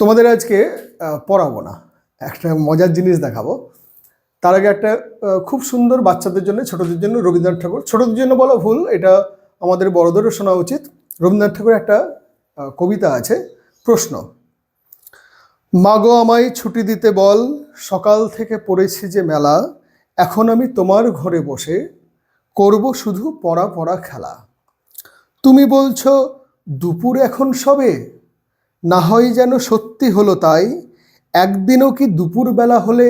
তোমাদের আজকে পড়াবো না। একটা মজার জিনিস দেখাবো। তার আগে একটা খুব সুন্দর বাচ্চাদের জন্য, ছোটদের জন্য রবীন্দ্রনাথ ঠাকুর। ছোটদের জন্য বলা ভুল, এটা আমাদের বড়দেরও শোনা উচিত। রবীন্দ্রনাথ ঠাকুরের একটা কবিতা আছে, প্রশ্ন, মাগো আমায় ছুটি দিতে বল, সকাল থেকে পড়েছি যে মেলা, এখন আমি তোমার ঘরে বসে করব শুধু পড়া পড়া খেলা। তুমি বলছো, দুপুর এখন সবে না হয় যেন সত্যি হলো তাই, একদিনও কি দুপুরবেলা হলে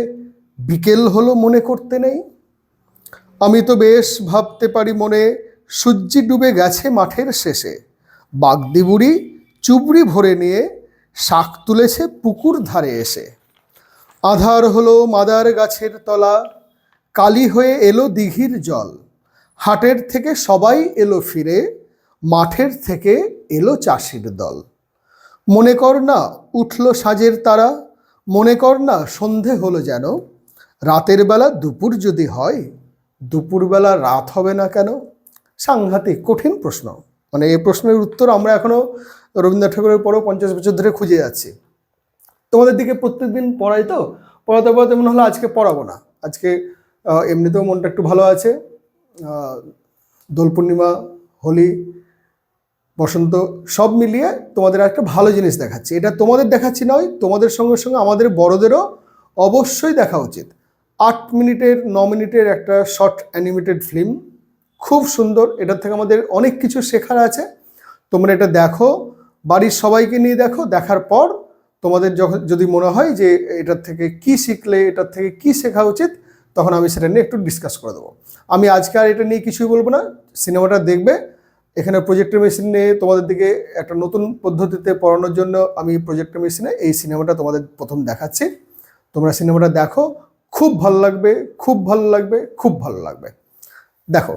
বিকেল হলো মনে করতে নেই? আমি তো বেশ ভাবতে পারি মনে, সূর্যি ডুবে গেছে মাঠের শেষে। বাগদি বুড়ি চুবড়ি ভরে নিয়ে শাক তুলেছে পুকুর ধারে এসে। আধার হলো মাদার গাছের তলা, কালি হয়ে এলো দিঘির জল। হাটের থেকে সবাই এলো ফিরে, মাঠের থেকে এলো চাষির দল। মনে কর না উঠল সাজের তারা, মনে কর না সন্ধে হলো যেন। রাতের বেলা দুপুর যদি হয় দুপুরবেলা রাত হবে না কেন? সাংঘাতিক, কঠিন প্রশ্ন। মানে এই প্রশ্নের উত্তর আমরা এখনও রবীন্দ্রনাথ ঠাকুরের পরেও পঞ্চাশ বছর ধরে খুঁজে যাচ্ছি তোমাদের দিকে প্রত্যেকদিন পড়াই তো? পড়াতে পড়াতে মনে হলো আজকে পড়াবো না। আজকে এমনিতেও মনটা একটু ভালো আছে। দোল পূর্ণিমা, হোলি বসন্ত, সব মিলিয়ে তোমাদের একটা ভালো জিনিস দেখাচ্ছি। এটা তোমাদের দেখাচ্ছি নয়, তোমাদের সঙ্গে সঙ্গে আমাদের বড়দেরও অবশ্যই দেখা উচিত। আট মিনিটের, ন মিনিটের একটা শর্ট অ্যানিমেটেড ফিল্ম খুব সুন্দর। এটার থেকে আমাদের অনেক কিছু শেখার আছে। তোমরা এটা দেখো, বাড়ির সবাইকে নিয়ে দেখো, দেখার পর তোমাদের যখন যদি মনে হয় যে এটার থেকে কি শিখলে, এটার থেকে কি শেখা উচিত, তখন আমি সেটা নিয়ে একটু ডিসকাস করে দেবো। আমি আজকে আর এটা নিয়ে কিছুই বলব না, সিনেমাটা দেখবে এখানে প্রজেক্টর মেশিনে তোমাদের দিকে একটা নতুন পদ্ধতিতে পড়ানোর জন্য আমি প্রজেক্টর মেশিনে এই সিনেমাটা তোমাদের প্রথম দেখাচ্ছি। তোমরা সিনেমাটা দেখো, খুব ভালো লাগবে, খুব ভালো লাগবে, খুব ভালো লাগবে। দেখো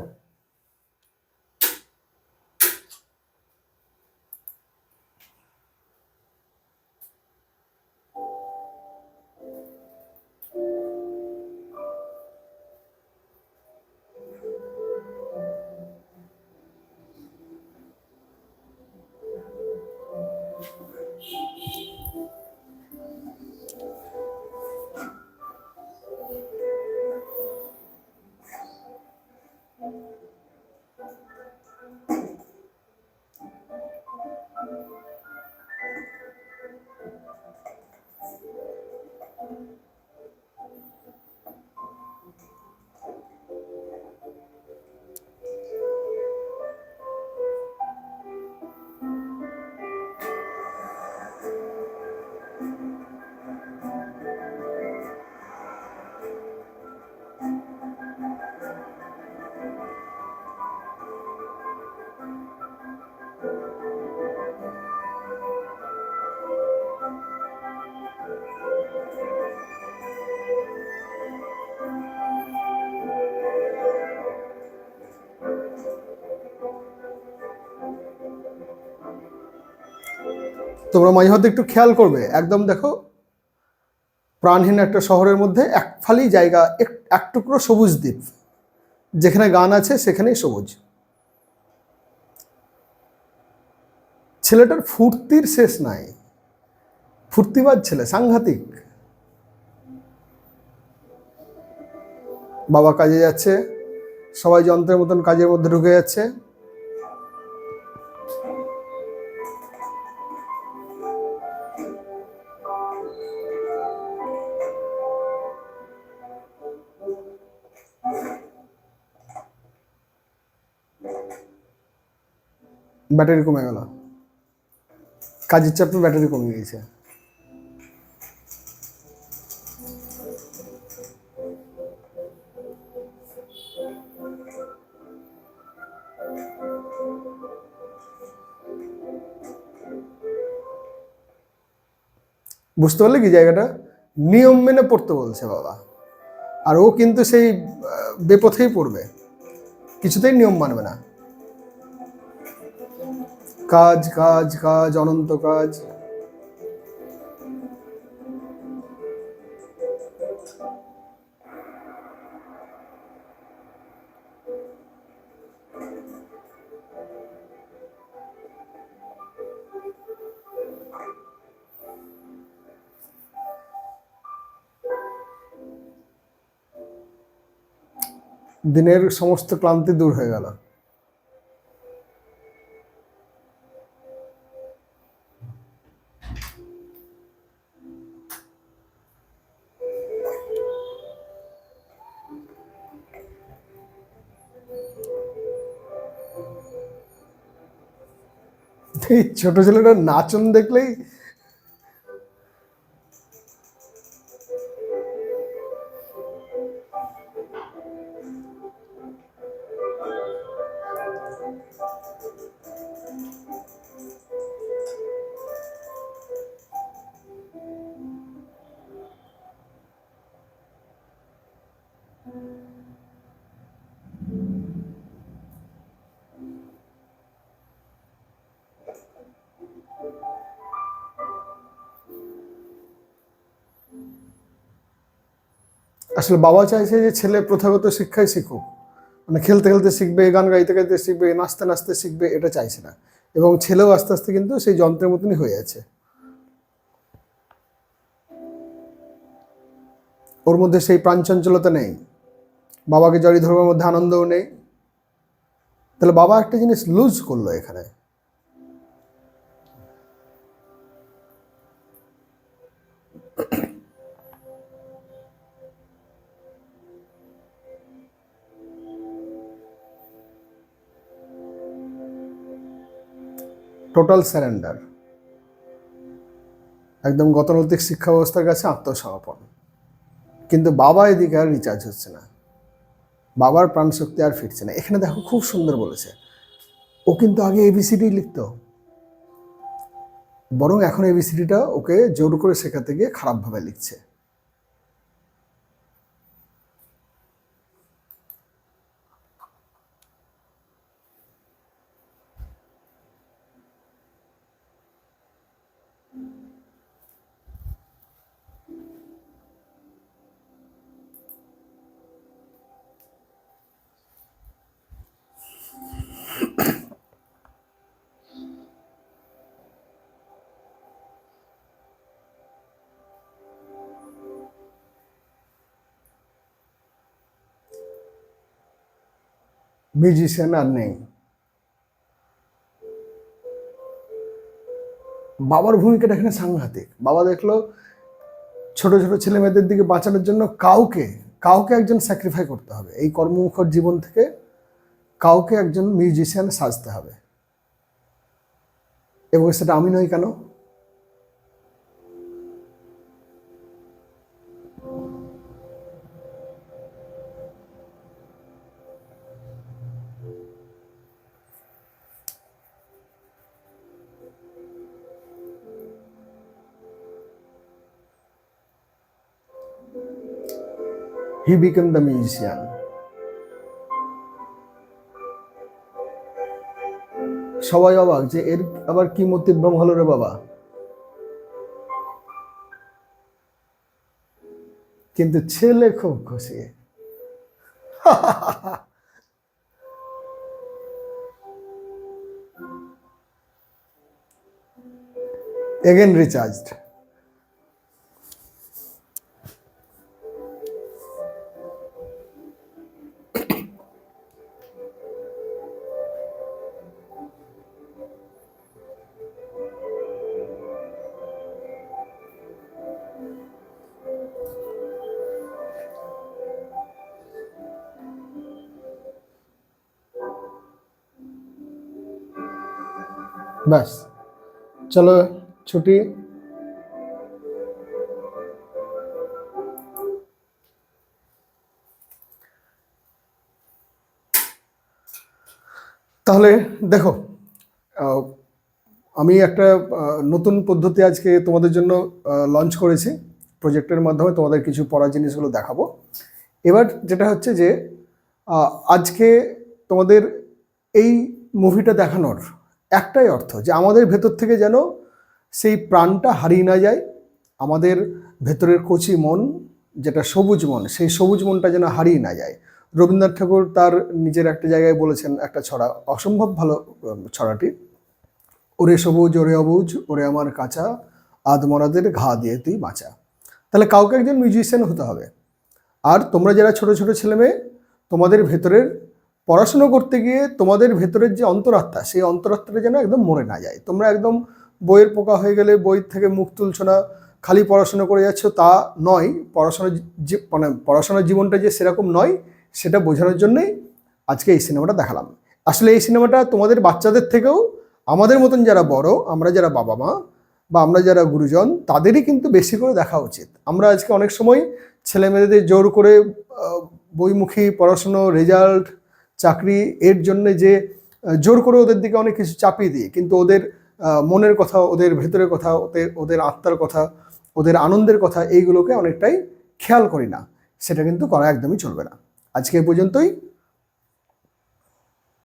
তোমরা মাঝে মধ্যে একটু খেয়াল করবে। একদম দেখো, প্রাণহীন একটা শহরের মধ্যে এক ফালি জায়গা, এক এক টুকরো সবুজ দ্বীপ। যেখানে গান আছে, সেখানেই সবুজ। ছেলেটার ফুর্তির শেষ নাই। ফুর্তিবাদ ছেলে, সাংঘাতিক। বাবা কাজে যাচ্ছে, সবাই যন্ত্রের মতন কাজের মধ্যে ঢুকে যাচ্ছে। ব্যাটারি কমে গেল। কাজের চাপে ব্যাটারি কমে গিয়েছে বুঝতে পারলে কি জায়গাটা? নিয়ম মেনে পড়তে বলছে বাবা। আর ও কিন্তু সেই বেপথেই পড়বে। কিছুতেই নিয়ম মানবে না। কাজ কাজ কাজ অনন্ত কাজ। দিনের সমস্ত ক্লান্তি দূর হয়ে গেল। এই ছোট ছেলেটার নাচন দেখলেই আসলে বাবা চাইছে যে ছেলে প্রথাগত শিক্ষায় শিখুক। মানে খেলতে খেলতে শিখবে, গান গাইতে গাইতে শিখবে, নাচতে নাচতে শিখবে, এটা চাইছে না। এবং ছেলেও আস্তে আস্তে কিন্তু সেই যন্ত্রের মতনই হয়ে আছে। ওর মধ্যে সেই প্রাণচঞ্চলতা নেই। বাবাকে জড়িয়ে ধরবার মধ্যে আনন্দও নেই। তাহলে বাবা একটা জিনিস লুজ করল এখানে। টোটাল স্যারেন্ডার একদম গতানুগতিক শিক্ষা ব্যবস্থার কাছে আত্মসমর্পণ। কিন্তু বাবা এদিকে আর রিচার্জ হচ্ছে না। বাবার প্রাণশক্তি আর ফিরছে না। এখানে দেখো খুব সুন্দর বলেছে। ও কিন্তু আগে এবিসিডি লিখতো। বরং এখন এবিসিডিটা ওকে জোর করে শেখাতে গিয়ে খারাপভাবে লিখছে। মিউজিশিয়ান আর নেই। বাবার ভূমিকাটা এখানে সাংঘাতিক। বাবা দেখল ছোট ছোট ছেলে মেয়েদের দিকে বাঁচানোর জন্য কাউকে কাউকে একজন স্যাক্রিফাই করতে হবে। এই কর্মমুখর জীবন থেকে কাউকে একজন মিউজিশিয়ান সাজতে হবে। এবং সেটা আমি নই কেন? He became the musician সবাই অবাক যে এর আবার কি মতিভ্রম হলো রে বাবা কিন্তু ছেলে খুব খুশি again recharged ব্যাস। চলো, ছুটি। তাহলে দেখো আমি একটা নতুন পদ্ধতি আজকে তোমাদের জন্য লঞ্চ করেছি। প্রজেক্টের মাধ্যমে তোমাদের কিছু পড়া জিনিসগুলো দেখাবো। এবার যেটা হচ্ছে যে আজকে তোমাদের এই মুভিটা দেখানোর একটাই অর্থ যে আমাদের ভেতর থেকে যেন সেই প্রাণটা হারিয়ে না যায়, আমাদের ভেতরের কচি মন যেটা সবুজ মন, সেই সবুজ মনটা যেন হারিয়ে না যায়। রবীন্দ্রনাথ ঠাকুর তার নিজের একটা জায়গায় বলেছেন একটা ছড়া, অসম্ভব ভালো ছড়াটি, ওরে সবুজ, ওরে অবুজ, ওরে আমার কাঁচা আদমরাদের ঘা দিয়ে তুই বাঁচা। তাহলে কাউকে একজন মিউজিশিয়ান হতে হবে। আর তোমরা যারা ছোট ছোট ছেলেমেয়ে, তোমাদের ভেতরের পড়াশুনো করতে গিয়ে তোমাদের ভেতরের যে অন্তরাত্মা, সেই অন্তরাত্মাটা যেন একদম মরে না যায়। তোমরা একদম বইয়ের পোকা হয়ে গেলে, বই থেকে মুখ তুলছো না খালি পড়াশোনা করে যাচ্ছ, তা নয়। পড়াশোনার যে মানে পড়াশোনার জীবনটা যে সেরকম নয়, সেটা বোঝানোর জন্যই আজকে এই সিনেমাটা দেখালাম। আসলে এই সিনেমাটা তোমাদের বাচ্চাদের থেকেও আমাদের মতন যারা বড়, আমরা যারা বাবা মা বা আমরা যারা গুরুজন, তাদেরই কিন্তু বেশি করে দেখা উচিত। আমরা আজকে অনেক সময় ছেলেমেয়েদের জোর করে বইমুখী পড়াশুনো, রেজাল্ট চাকরি এর জন্য যে জোর করে ওদের দিকে অনেক কিছু চাপিয়ে দিই। কিন্তু ওদের মনের কথা, ওদের ভেতরের কথা, ওদের ওদের আত্মার কথা, ওদের আনন্দের কথা এইগুলোকে অনেকটাই খেয়াল করি না। সেটা কিন্তু করা একদমই চলবে না। আজকে পর্যন্তই।